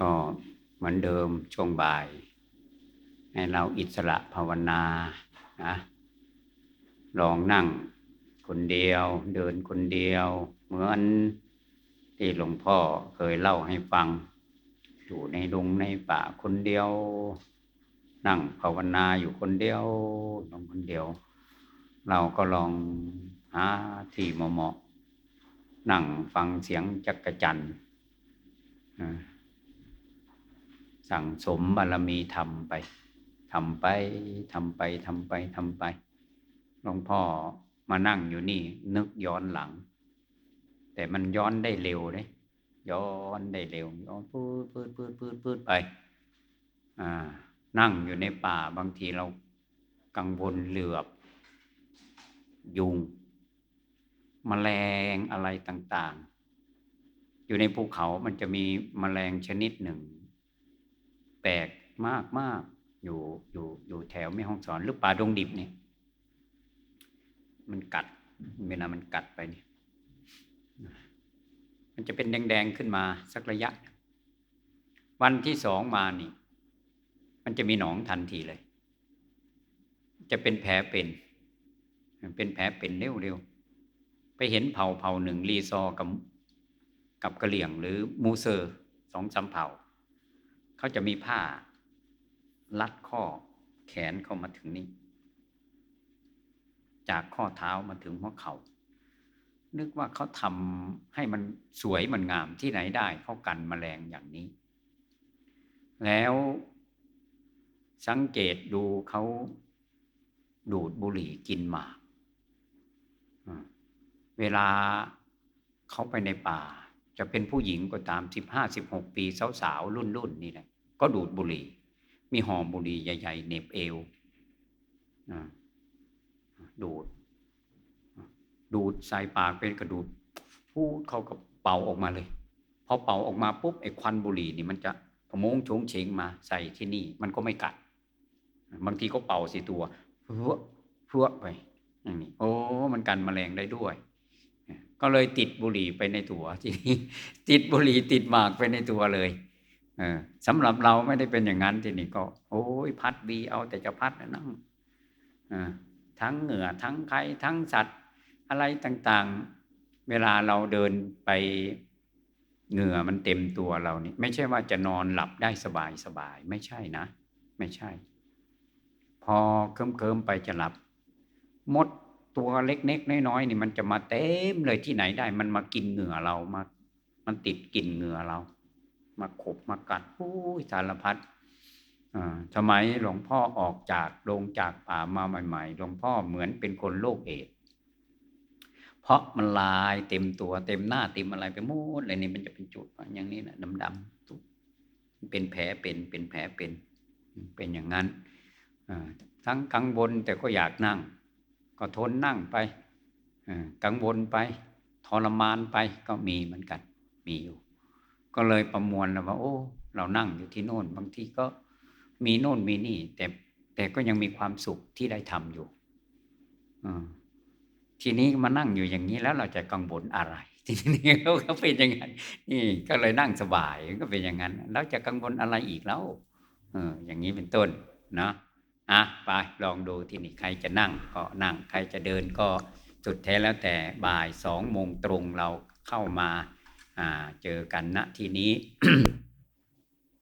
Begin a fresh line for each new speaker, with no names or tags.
ก็เหมือนเดิมช่วงบ่าย ให้เราอิสระภาวนานะลองนั่งคนเดียว เดินคนเดียว เหมือนที่หลวงพ่อเคยเล่าให้ฟัง อยู่ในดงในป่าคนเดียว นั่งภาวนาอยู่คนเดียวนั่งคนเดียว เราก็ลองหาที่เหมาะๆนั่งฟังเสียงจักระจันทร์อ่า สั่งสมบารมีทำไปทำไปทำไปทำไปทำไปหลวงพ่อมานั่งอยู่นี่ นึกย้อนหลัง แต่มันย้อนได้เร็วเลยย้อนได้เร็วย้อนปืดปืดปืดปืดปืดไป อ่า นั่งอยู่ในป่าบางทีเรากังวลเหลือบ ยุงมแมลงอะไรต่าง ๆ อยู่ในภูเขามันจะมีมแมลงชนิดหนึ่ง ปลกมากมากอยู่อยู่อยู่แถวแม่ห้องสอนหรือป่าดงดิบเนี่ยมันกัดเวลามันกัดไปเนี่ยมันจะเป็นแดงๆขึ้นมาสักระยะ วันที่สองมานี่ มันจะมีหนองทันทีเลย จะเป็นแผลเป็นเป็นแผลเป็นเร็วๆไปเห็นเผ่าเผ่าหนึ่งรีซอกับกับกระเหลี่ยงหรือมูเซอร์สองสามเผ่า เขาจะมีผ้า ลัดข้อแขนเข้ามาถึงนี้ จากข้อเท้ามาถึงหัวเขา่านึกว่าเขาทำให้มันสวยมันงามที่ไหนได้เขากันแมลงอย่างนี้ แล้วสังเกตดูเขาดูดบุหรี่กินหมาก เวลาเขาไปในป่า จะเป็นผู้หญิงก็ตามสิบห้าสิบหกปีสาวๆรุ่นรุ่นนี่แหละก็ดูดบุหรี่ มีหอมบุหรี่ใหญ่ๆเน็บเอวดูด ดูดใส่ปากเป็นกระดูดพูดเขากับเป่าออกมาเลยพอเป่าออกมาปุ๊บไอ้ควันบุหรี่นี่มันจะขโมงชงเฉงมาใส่ที่นี่ มันก็ไม่กัด บางทีก็เป่าสิตัวเพื่อเพื่อไปอย่างนี้โอ้มันกันแมลงได้ด้วย ก็เลยติดบุหรี่ไปในตัวทีนี้ติดบุหรี่ติดหมากไปในตัวเลยเออสำหรับเราไม่ได้เป็นอย่างนั้นทีนี้ก็ โอ้ยพัดบีเอาแต่จะพัดนะนั่งทั้งเหงื่อทั้งไข้ทั้งสัตว์ อะไรต่างๆ เวลาเราเดินไปเหงื่อมันเต็มตัวเรานี่ไม่ใช่ว่าจะนอนหลับได้สบายสบายไม่ใช่นะ ไม่ใช่ พอเคิมเคิมไปจะหลับ มด ตัวเล็กๆน้อยๆนี่มันจะมาเต็มเลยที่ไหนได้ มันมากินเหงื่อเรามา มันติดกินเหงื่อเรา มาขบมากัดโอ้ยสารพัดสมัยหลวงพ่อออกจากลงจากป่ามาใหม่ ๆ หลวงพ่อเหมือนเป็นคนโรคเอดเพราะมันลายเต็มตัวเต็มหน้าเต็มอะไรไปหมดเลยนี่มันจะเป็นจุดอย่างนี้นะดำๆเป็นแผลเป็นเป็นแผลเป็น เป็นอย่างนั้นทั้งกังวลแต่ก็อยากนั่ง ก็ทนนั่งไปกังวลไปทรมานไปก็มีเหมือนกัน มีอยู่ ก็เลยประมวลแล้วว่า โอ้ เรานั่งอยู่ที่โน่น บางทีก็มีโน่นมีนี่ แต่แต่ก็ยังมีความสุขที่ได้ทำอยู่อทีนี้มานั่งอยู่อย่างนี้แล้วเราจะกังวลอะไร ทีนี้เขาก็เป็นอย่างนั้นนี่ก็เลยนั่งสบายก็เป็นอย่างนั้น แล้วจะกังวลอะไรอีกแล้วเอออย่างนี้เป็นต้น นะ อะไปลองดูที่นี่ใครจะนั่งก็นั่ง ใครจะเดินก็สุดแท้แล้วแต่บ่ายสองโมงตรงเราเข้ามาอ่าเจอกันณที่นี้